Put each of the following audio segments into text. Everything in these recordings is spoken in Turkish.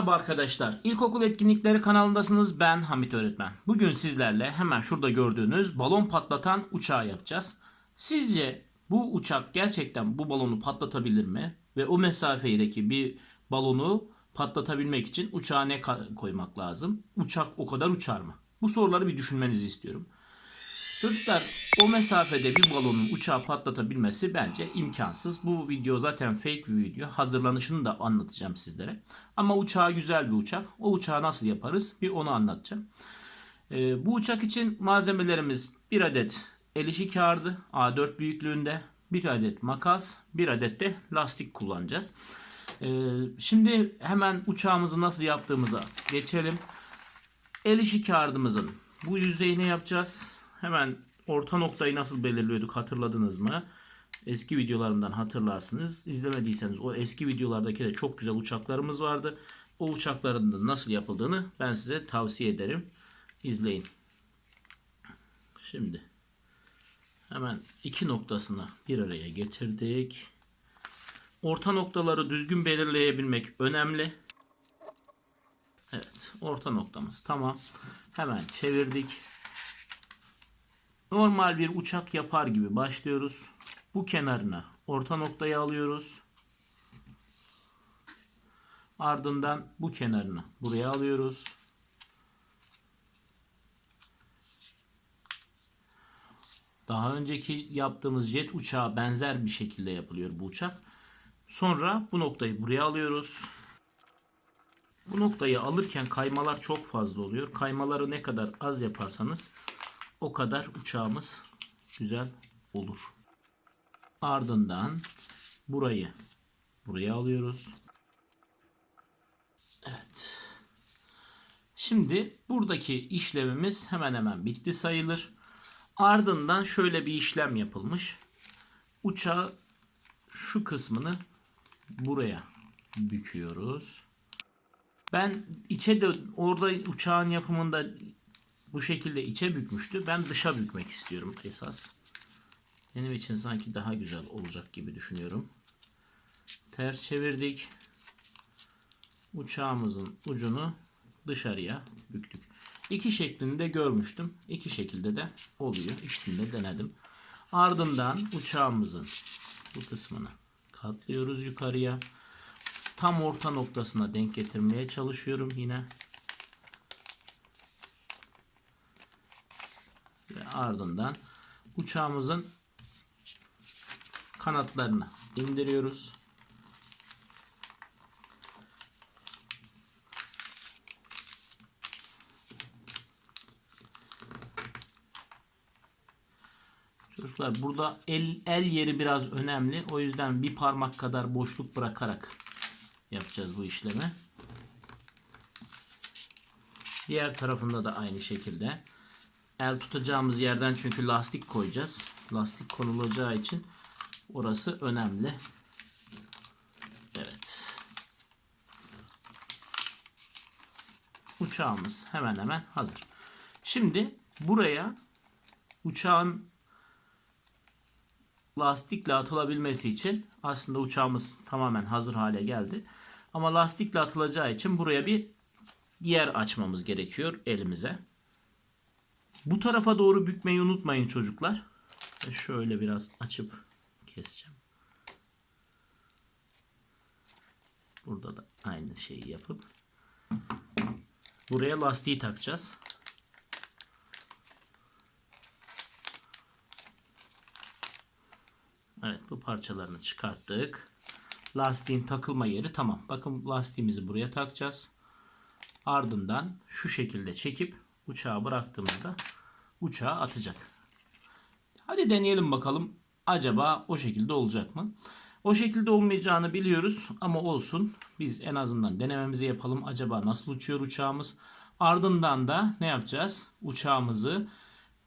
Merhaba arkadaşlar. İlkokul etkinlikleri kanalındasınız. Ben Hamit Öğretmen. Bugün sizlerle hemen şurada gördüğünüz balon patlatan uçağı yapacağız. Sizce bu uçak gerçekten bu balonu patlatabilir mi? Ve o mesafedeki bir balonu patlatabilmek için uçağa ne koymak lazım? Uçak o kadar uçar mı? Bu soruları bir düşünmenizi istiyorum. Çocuklar o mesafede bir balonun uçağı patlatabilmesi bence imkansız. Bu video zaten fake bir video. Hazırlanışını da anlatacağım sizlere. Ama uçağı güzel bir uçak. O uçağı nasıl yaparız bir onu anlatacağım. Ee, bu uçak için malzemelerimiz bir adet el işi kağıdı A4 büyüklüğünde, bir adet makas, bir adet de lastik kullanacağız. Ee, şimdi hemen uçağımızı nasıl yaptığımıza geçelim. El işi kağıdımızın bu yüzeyini yapacağız. Hemen orta noktayı nasıl belirliyorduk hatırladınız mı? Eski videolarımdan hatırlarsınız. İzlemediyseniz o eski videolardaki de çok güzel uçaklarımız vardı. O uçakların da nasıl yapıldığını ben size tavsiye ederim. İzleyin. Şimdi hemen iki noktasını bir araya getirdik. Orta noktaları düzgün belirleyebilmek önemli. Evet, orta noktamız tamam. Hemen çevirdik. Normal bir uçak yapar gibi başlıyoruz. Bu kenarına orta noktayı alıyoruz. Ardından bu kenarını buraya alıyoruz. Daha önceki yaptığımız jet uçağı benzer bir şekilde yapılıyor bu uçak. Sonra bu noktayı buraya alıyoruz. Bu noktayı alırken kaymalar çok fazla oluyor. Kaymaları ne kadar az yaparsanız o kadar uçağımız güzel olur. Ardından burayı buraya alıyoruz. Evet. Şimdi buradaki işlemimiz hemen hemen bitti sayılır. Ardından şöyle bir işlem yapılmış. Uçağı şu kısmını buraya büküyoruz. Ben içe de orada uçağın yapımında bu şekilde içe bükmüştü. Ben dışa bükmek istiyorum esas. Benim için sanki daha güzel olacak gibi düşünüyorum. Ters çevirdik. Uçağımızın ucunu dışarıya büktük. İki şeklinde görmüştüm. İki şekilde de oluyor. İkisini de denedim. Ardından uçağımızın bu kısmını katlıyoruz yukarıya. Tam orta noktasına denk getirmeye çalışıyorum yine. Ve ardından uçağımızın kanatlarını indiriyoruz. Çocuklar burada el, el yeri biraz önemli. O yüzden bir parmak kadar boşluk bırakarak yapacağız bu işlemi. Diğer tarafında da aynı şekilde. El tutacağımız yerden çünkü lastik koyacağız. Lastik konulacağı için orası önemli. Evet. Uçağımız hemen hemen hazır. Şimdi buraya uçağın lastikle atılabilmesi için aslında uçağımız tamamen hazır hale geldi. Ama lastikle atılacağı için buraya bir yer açmamız gerekiyor elimize. Bu tarafa doğru bükmeyi unutmayın çocuklar. Ve şöyle biraz açıp keseceğim. Burada da aynı şeyi yapıp buraya lastiği takacağız. Evet bu parçalarını çıkarttık. Lastiğin takılma yeri tamam. Bakın lastiğimizi buraya takacağız. Ardından şu şekilde çekip uçağa bıraktığımızda uçağa atacak. Hadi deneyelim bakalım. Acaba o şekilde olacak mı? O şekilde olmayacağını biliyoruz ama olsun. Biz en azından denememizi yapalım. Acaba nasıl uçuyor uçağımız? Ardından da ne yapacağız? Uçağımızı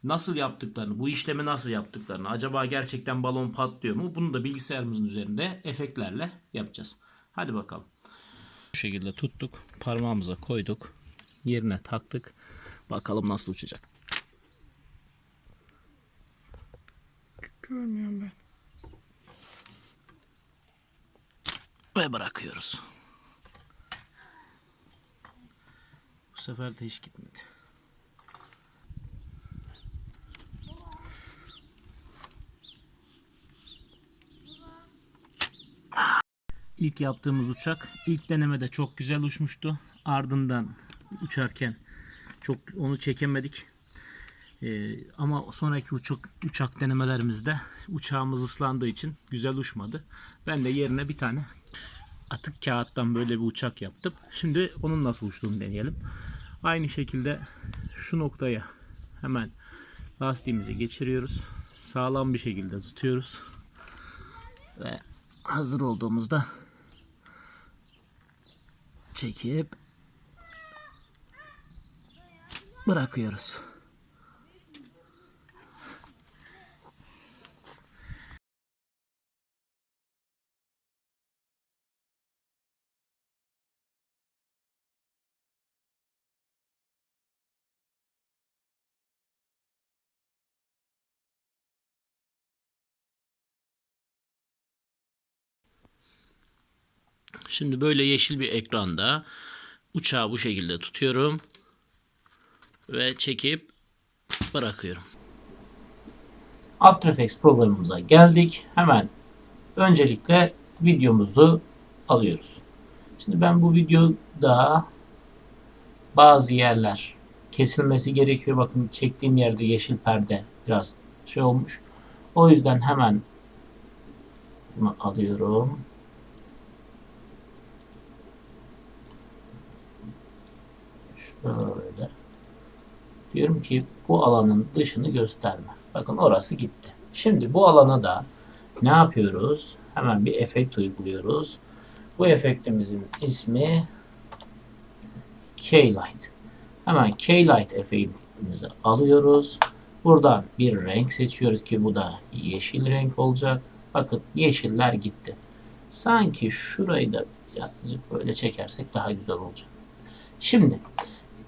nasıl yaptıklarını, bu işlemi nasıl yaptıklarını, acaba gerçekten balon patlıyor mu? Bunu da bilgisayarımızın üzerinde efektlerle yapacağız. Hadi bakalım. Bu şekilde tuttuk, parmağımıza koyduk, yerine taktık. Bakalım nasıl uçacak. Görmüyorum ben. Ve bırakıyoruz. sefer de hiç gitmedi. İlk yaptığımız uçak ilk denemede çok güzel uçmuştu. Ardından uçarken çok onu çekemedik. Ee, ama sonraki uçak uçak denemelerimizde uçağımız ıslandığı için güzel uçmadı. Ben de yerine bir tane atık kağıttan böyle bir uçak yaptım. Şimdi onun nasıl uçtuğunu deneyelim. Aynı şekilde şu noktaya hemen lastiğimizi geçiriyoruz. Sağlam bir şekilde tutuyoruz. Ve hazır olduğumuzda çekip bırakıyoruz. Şimdi böyle yeşil bir ekranda uçağı bu şekilde tutuyorum ve çekip bırakıyorum. After Effects programımıza geldik. Hemen öncelikle videomuzu alıyoruz. Şimdi ben bu videoda bazı yerler kesilmesi gerekiyor. Bakın çektiğim yerde yeşil perde biraz şey olmuş. O yüzden hemen bunu alıyorum. Şöyle. Diyorum ki bu alanın dışını gösterme. Bakın orası gitti. Şimdi bu alana da ne yapıyoruz? Hemen bir efekt uyguluyoruz. Bu efektimizin ismi K-Light. Hemen K-Light efektimizi alıyoruz. Buradan bir renk seçiyoruz ki bu da yeşil renk olacak. Bakın yeşiller gitti. Sanki şurayı da birazcık böyle çekersek daha güzel olacak. Şimdi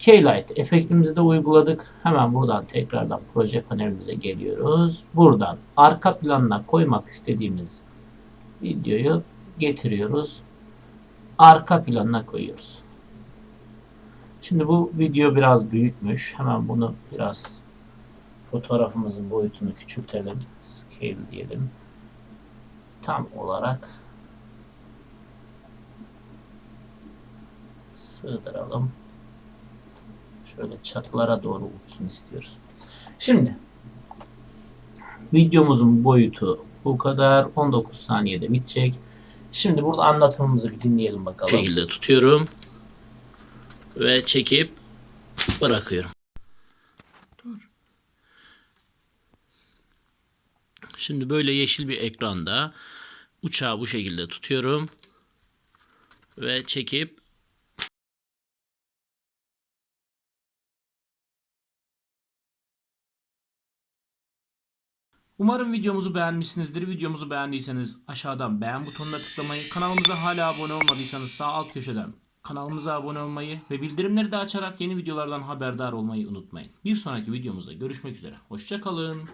K-Light efektimizi de uyguladık. Hemen buradan tekrardan proje panelimize geliyoruz. Buradan arka planına koymak istediğimiz videoyu getiriyoruz. Arka planına koyuyoruz. Şimdi bu video biraz büyükmüş. Hemen bunu biraz fotoğrafımızın boyutunu küçültelim. Scale diyelim. Tam olarak sığdıralım. Şöyle çatılara doğru uçsun istiyoruz. Şimdi videomuzun boyutu bu kadar. 19 saniyede bitecek. Şimdi burada anlatımımızı bir dinleyelim bakalım. Bu şekilde tutuyorum ve çekip bırakıyorum. Şimdi böyle yeşil bir ekranda uçağı bu şekilde tutuyorum ve çekip Umarım videomuzu beğenmişsinizdir. Videomuzu beğendiyseniz aşağıdan beğen butonuna tıklamayı, kanalımıza hala abone olmadıysanız sağ alt köşeden kanalımıza abone olmayı ve bildirimleri de açarak yeni videolardan haberdar olmayı unutmayın. Bir sonraki videomuzda görüşmek üzere. Hoşçakalın.